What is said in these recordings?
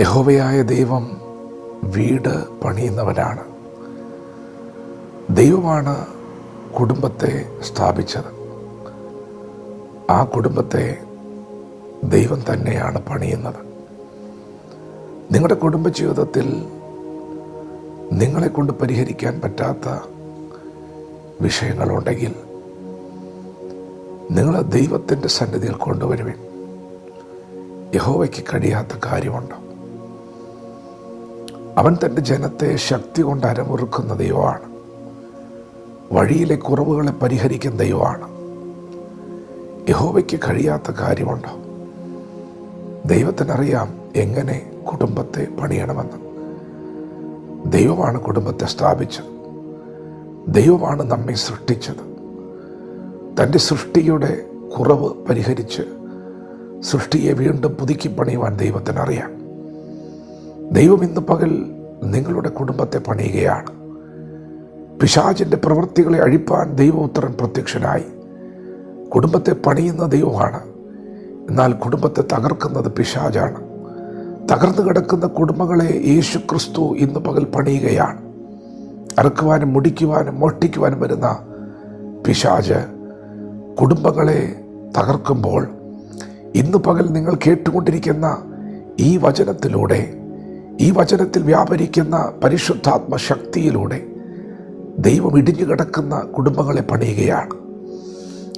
യഹോവയായ ദൈവം വീട് പണിയുന്നവനാണ്. ദൈവമാണ് കുടുംബത്തെ സ്ഥാപിച്ചത്. ആ കുടുംബത്തെ ദൈവം തന്നെയാണ് പണിയുന്നത്. നിങ്ങളുടെ കുടുംബജീവിതത്തിൽ നിങ്ങളെ കൊണ്ട് പരിഹരിക്കാൻ പറ്റാത്ത വിഷയങ്ങളുണ്ടെങ്കിൽ നിങ്ങൾ ദൈവത്തിന്റെ സന്നിധിയിൽ കൊണ്ടുവരുവിൻ. യഹോവയ്ക്ക് കഴിയാത്ത കാര്യമുണ്ടോ? അവൻ തന്റെ ജനത്തെ ശക്തി കൊണ്ട് അരമുറുക്കുന്ന ദൈവമാണ്. വഴിയിലെ കുറവുകളെ പരിഹരിക്കുന്ന ദൈവമാണ്. യഹോവയ്ക്ക് കഴിയാത്ത കാര്യമുണ്ടോ? ദൈവത്തിനറിയാം എങ്ങനെ കുടുംബത്തെ പണിയണമെന്ന്. ദൈവമാണ് കുടുംബത്തെ സ്ഥാപിച്ചത്. ദൈവമാണ് നമ്മെ സൃഷ്ടിച്ചത്. തന്റെ സൃഷ്ടിയുടെ കുറവ് പരിഹരിച്ച് സൃഷ്ടിയെ വീണ്ടും പുതുക്കി പണിയുവാൻ ദൈവത്തിനറിയാം. ദൈവം ഇന്ന് പകൽ നിങ്ങളുടെ കുടുംബത്തെ പണിയുകയാണ്. പിശാചിന്റെ പ്രവൃത്തികളെ അഴിപ്പാൻ ദൈവോത്തരൻ പ്രത്യക്ഷനായി. കുടുംബത്തെ പണിയുന്ന ദൈവമാണ്. എന്നാൽ കുടുംബത്തെ തകർക്കുന്നത് പിശാചാണ്. തകർന്നു കിടക്കുന്ന കുടുംബങ്ങളെ യേശു ക്രിസ്തു ഇന്ന് പകൽ പണിയുകയാണ്. അറുക്കുവാനും മുടിക്കുവാനും മോഷ്ടിക്കുവാനും വരുന്ന പിശാജ് കുടുംബങ്ങളെ തകർക്കുമ്പോൾ ഇന്ന് പകൽ നിങ്ങൾ കേട്ടുകൊണ്ടിരിക്കുന്ന ഈ വചനത്തിലൂടെ ഈ വചനത്തിൽ വ്യാപരിക്കുന്ന പരിശുദ്ധാത്മ ശക്തിയിലൂടെ ദൈവം ഇടിഞ്ഞു കിടക്കുന്ന കുടുംബങ്ങളെ പണിയുകയാണ്.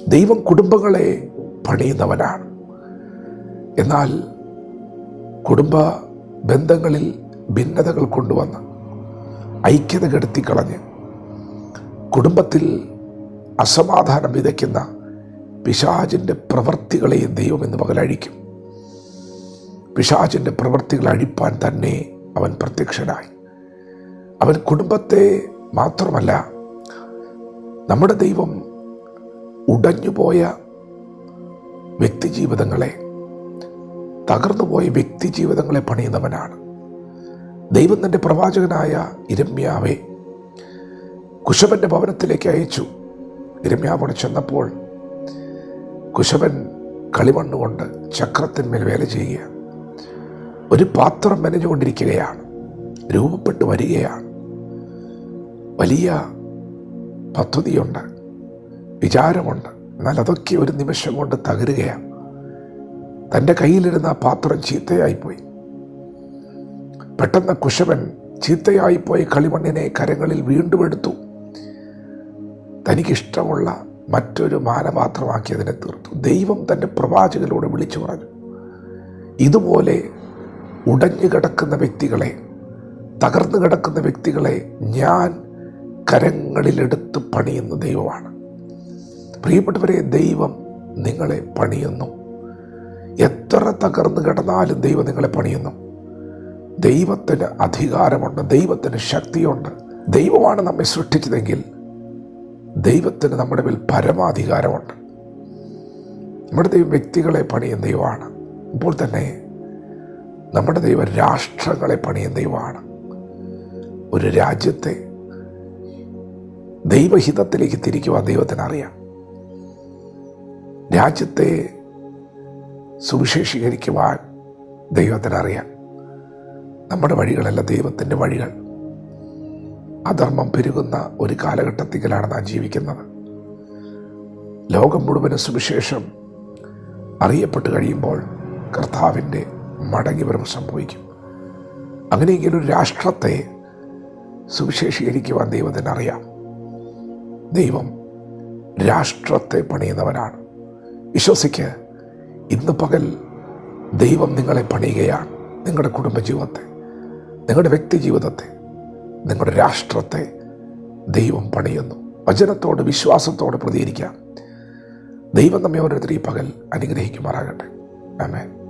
ദൈവം കുടുംബങ്ങളെ പണിയുന്നവനാണ്. എന്നാൽ കുടുംബ ബന്ധങ്ങളിൽ ഭിന്നതകൾ കൊണ്ടുവന്ന് ഐക്യത കെടുത്തിക്കളഞ്ഞ് കുടുംബത്തിൽ അസമാധാനം വിതയ്ക്കുന്ന പിശാചിന്റെ പ്രവൃത്തികളെയും ദൈവം ഇന്ന് പകലഴിക്കും. പിശാചിന്റെ പ്രവൃത്തികൾ അഴിപ്പാൻ തന്നെ അവൻ പ്രത്യക്ഷനായി. അവൻ കുടുംബത്തെ മാത്രമല്ല നമ്മുടെ ദൈവം ഉടഞ്ഞുപോയ വ്യക്തിജീവിതങ്ങളെ തകർന്നുപോയ വ്യക്തിജീവിതങ്ങളെ പണിയുന്നവനാണ്. ദൈവം തന്റെ പ്രവാചകനായ ഇരമ്യാവെ കുശവന്റെ ഭവനത്തിലേക്ക് അയച്ചു. ഇരമ്യാവോട് ചെന്നപ്പോൾ കുശവൻ കളിമണ്ണുകൊണ്ട് ചക്രത്തിന്മേൽ വേല ചെയ്യുക. ഒരു പാത്രം മെനഞ്ഞുകൊണ്ടിരിക്കുകയാണ്. രൂപപ്പെട്ടു വരികയാണ്. വലിയ പദ്ധതിയുണ്ട് വിചാരമുണ്ട്. എന്നാൽ അതൊക്കെ ഒരു നിമിഷം കൊണ്ട് തകരുകയാണ്. തന്റെ കയ്യിലിരുന്ന ആ പാത്രം ചീത്തയായിപ്പോയി. പെട്ടെന്ന് കുശവൻ ചീത്തയായിപ്പോയി കളിമണ്ണിനെ കരങ്ങളിൽ വീണ്ടും എടുത്തു. തനിക്കിഷ്ടമുള്ള മറ്റൊരു മാനപാത്രമാക്കി അതിനെ തീർത്തു. ദൈവം തന്റെ പ്രവാചകനോട് വിളിച്ചു പറഞ്ഞു ഇതുപോലെ ഉടഞ്ഞു കിടക്കുന്ന വ്യക്തികളെ തകർന്നു കിടക്കുന്ന വ്യക്തികളെ ഞാൻ കരങ്ങളിലെടുത്ത് പണിയുന്ന ദൈവമാണ്. പ്രിയപ്പെട്ടവരെ ദൈവം നിങ്ങളെ പണിയുന്നു. എത്ര തകർന്നു കിടന്നാലും ദൈവം നിങ്ങളെ പണിയുന്നു. ദൈവത്തിന് അധികാരമുണ്ട് ദൈവത്തിന് ശക്തിയുണ്ട്. ദൈവമാണ് നമ്മെ സൃഷ്ടിച്ചതെങ്കിൽ ദൈവത്തിന് നമ്മുടെ മേൽ പരമാധികാരമുണ്ട്. നമ്മുടെ ദൈവം വ്യക്തികളെ പണിയുന്ന ദൈവമാണ്. ഇപ്പോൾ തന്നെ നമ്മുടെ ദൈവം രാഷ്ട്രങ്ങളെ പണിയുന്ന ദൈവമാണ്. ഒരു രാജ്യത്തെ ദൈവഹിതത്തിലേക്ക് തിരിക്കുവാൻ ദൈവത്തിന് അറിയാം. രാജ്യത്തെ സുവിശേഷീകരിക്കുവാൻ ദൈവത്തിനറിയാം നമ്മുടെ വഴികളല്ല ദൈവത്തിന്റെ വഴികൾ. അധർമ്മം പെരുകുന്ന ഒരു കാലഘട്ടത്തിലാണ് നാം ജീവിക്കുന്നത്. ലോകം മുഴുവനും സുവിശേഷം അറിയപ്പെട്ട് കഴിയുമ്പോൾ കർത്താവിന്റെ മടങ്ങിവരവ് സംഭവിക്കും. അങ്ങനെയെങ്കിൽ ഒരു രാഷ്ട്രത്തെ സുവിശേഷീകരിക്കുവാൻ ദൈവത്തിന് അറിയാം. ദൈവം രാഷ്ട്രത്തെ പണിയുന്നവനാണ്. വിശ്വസിക്ക് ഇന്ന് പകൽ ദൈവം നിങ്ങളെ പണിയുകയാണ്. നിങ്ങളുടെ കുടുംബജീവിതത്തെ നിങ്ങളുടെ വ്യക്തി ജീവിതത്തെ നിങ്ങളുടെ രാഷ്ട്രത്തെ ദൈവം പണിയുന്നു. വചനത്തോട് വിശ്വാസത്തോട് പ്രതികരിക്കാം. ദൈവം നമ്മെ ഓരോരുത്തരും ഈ പകൽ അനുഗ്രഹിക്കുമാറാകട്ടെ. ആമേൻ.